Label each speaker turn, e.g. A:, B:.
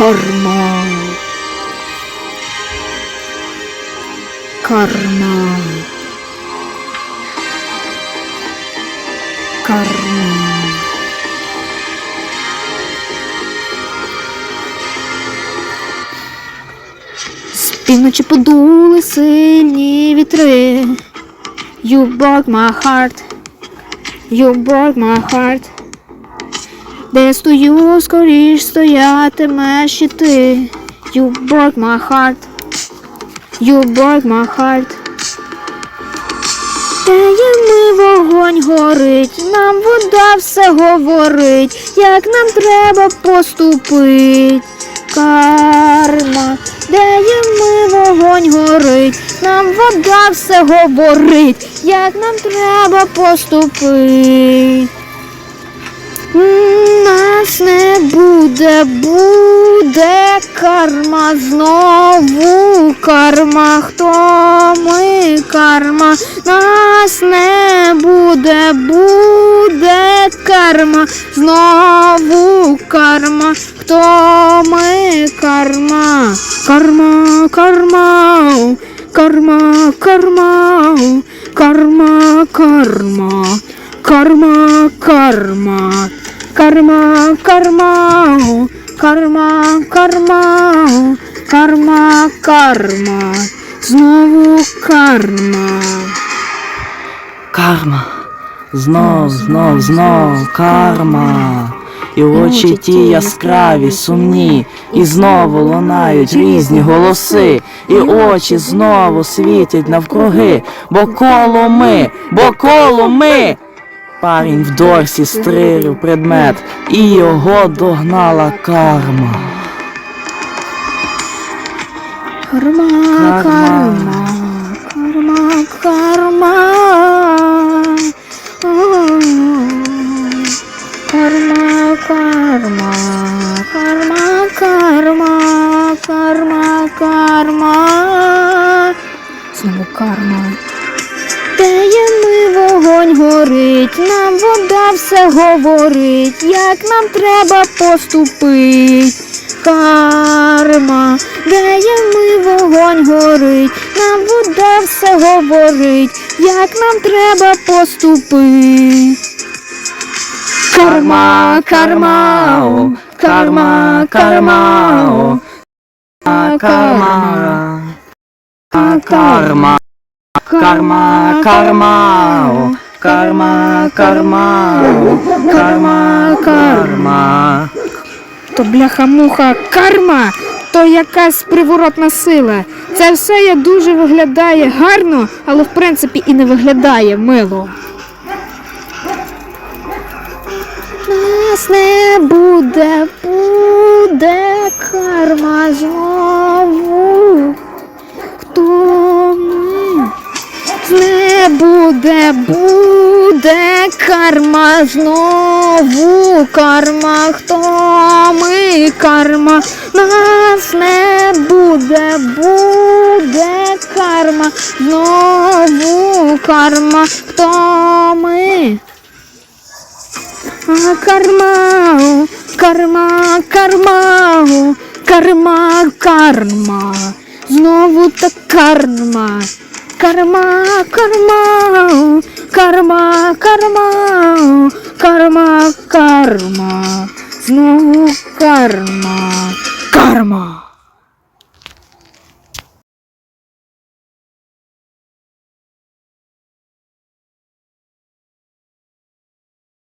A: Карма. Карма. Карма. З півночі подули сильні вітри. You broke my heart. You broke my heart. Де стою, скоріш стоятимеш і ти. You broke my heart. You broke my heart. Таємний вогонь горить, нам вода все говорить, як нам треба поступить. Карма, даємний вогонь горить, нам вода все говорить, як нам треба поступить. Нас не буде, буде карма знову карма. Хто ми карма? Нас не буде, буде карма, знову карма. Хто ми карма? Карма, карма, карма, карма, карма, карма. Карма, карма, карма, карма, карма, карма, карма, карма, знову карма.
B: Карма. Знов, знов, знов, карма. І очі ті яскраві, сумні, і знову лунають різні голоси, і очі знову світять навкруги, бо коло ми, бо коло ми. Парень в дорсі стрелив предмет, і його догнала карма.
A: Карма,
B: Карма.
A: карма, карма, карма. Карма, карма, карма, карма, карма. Знову карма. Таємний вогонь горить, нам вода все говорить, як нам треба поступить. Карма, таємний вогонь горить, нам вода все говорить, як нам треба поступить. Карма, карма, карма, карма,
B: Карма. Карма. Карма, карма, карма, карма, карма, карма.
A: То бляха-муха карма, то якась приворотна сила. Це все я дуже виглядає гарно, але в принципі і не виглядає мило. Нас не буде, буде карма буде, карма знову карма, хто ми карма, нас не буде, буде карма, знову карма, хто ми. А карма, карма, карма, карма, карма, знову та карма. Карма, карма, карма, карма, карма, карма, знову карма, карма.